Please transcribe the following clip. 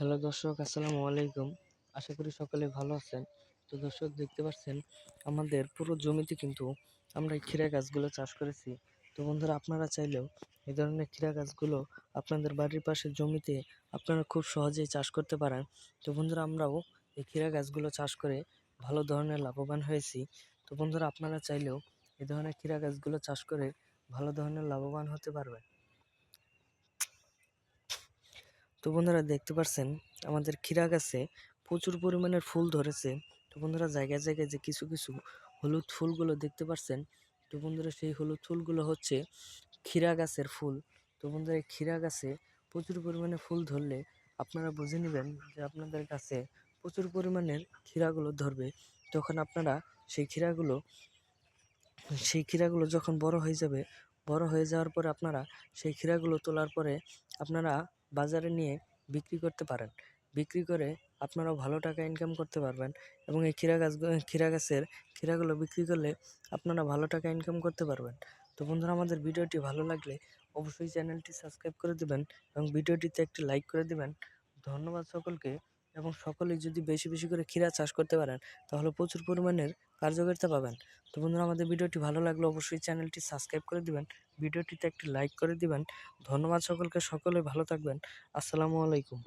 Hello দর্শক, আসসালামু আলাইকুম। আশা করি সকলে ভালো আছেন। তো দর্শক, দেখতে পাচ্ছেন, আমাদের পুরো জমিতে কিন্তু আমরা এই ক্ষীরা গাছগুলো চাষ করেছি। তো বন্ধুরা, আপনারা চাইলেও এই ধরনের ক্ষীরা গাছগুলো আপনাদের বাড়ির পাশে জমিতে আপনারা খুব সহজেই চাষ করতে পারেন। তো বন্ধুরা, আমরাও এই ক্ষীরা গাছগুলো চাষ করে ভালো ধরনের লাভবান হয়েছি। তো বন্ধুরা, আপনারা চাইলেও এই ধরনের ক্ষীরা গাছগুলো চাষ করে ভালো ধরনের লাভবান হতে পারবেন। তো বন্ধুরা দেখতে পাচ্ছেন আমাদের ক্ষীরা গাছে প্রচুর পরিমাণের ফুল ধরেছে। তো বন্ধুরা জায়গায় জায়গায় যে কিছু কিছু হলুদ ফুলগুলো দেখতে পাচ্ছেন তো বন্ধুরা সেই হলুদ ফুলগুলো হচ্ছে ক্ষীরা গাছের ফুল। তো বন্ধুরা এই ক্ষীরা গাছে প্রচুর পরিমাণে ফুল ধরলে আপনারা বুঝে নেবেন যে আপনাদের কাছে প্রচুর পরিমাণের ক্ষীরাগুলো ধরবে। তখন আপনারা সেই ক্ষীরাগুলো সেই ক্ষীরাগুলো যখন বড় হয়ে যাবে, বড় হয়ে যাওয়ার পরে আপনারা সেই ক্ষীরাগুলো তোলার পরে আপনারা বাজারে নিয়ে বিক্রি করতে পারেন। বিক্রি করে আপনারাও ভালো টাকা ইনকাম করতে পারবেন এবং এই ক্ষীরা গাছ, ক্ষীরা গাছের ক্ষীরাগুলো বিক্রি করলে আপনারা ভালো টাকা ইনকাম করতে পারবেন। তো বন্ধুরা, আমাদের ভিডিওটি ভালো লাগলে অবশ্যই চ্যানেলটি সাবস্ক্রাইব করে দেবেন এবং ভিডিওটিতে একটি লাইক করে দেবেন। ধন্যবাদ সকলকে এবং সকলেই যদি বেশি বেশি করে ক্ষীরা চাষ করতে পারেন, তাহলে প্রচুর পরিমাণের কার্যকারিতা পাবেন। তো বন্ধুরা, আমাদের ভিডিওটি ভালো লাগলে অবশ্যই চ্যানেলটি সাবস্ক্রাইব করে দিবেন, ভিডিওটিতে একটি লাইক করে দিবেন। ধন্যবাদ সকলকে, সকলে ভালো থাকবেন। আসসালামু আলাইকুম।